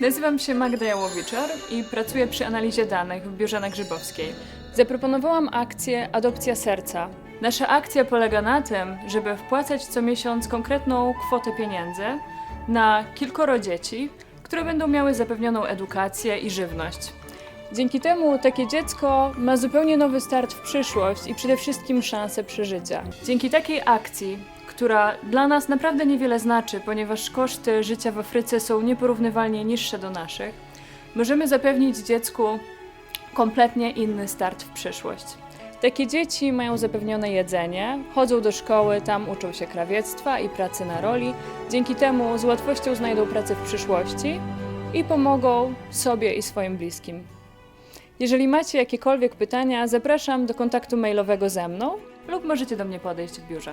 Nazywam się Magda Jałowiczar i pracuję przy analizie danych w biurze na Grzybowskiej. Zaproponowałam akcję Adopcja Serca. Nasza akcja polega na tym, żeby wpłacać co miesiąc konkretną kwotę pieniędzy na kilkoro dzieci, które będą miały zapewnioną edukację i żywność. Dzięki temu takie dziecko ma zupełnie nowy start w przyszłość i przede wszystkim szansę przeżycia. Dzięki takiej akcji, która dla nas naprawdę niewiele znaczy, ponieważ koszty życia w Afryce są nieporównywalnie niższe do naszych, możemy zapewnić dziecku kompletnie inny start w przyszłość. Takie dzieci mają zapewnione jedzenie, chodzą do szkoły, tam uczą się krawiectwa i pracy na roli. Dzięki temu z łatwością znajdą pracę w przyszłości i pomogą sobie i swoim bliskim. Jeżeli macie jakiekolwiek pytania, zapraszam do kontaktu mailowego ze mną lub możecie do mnie podejść w biurze.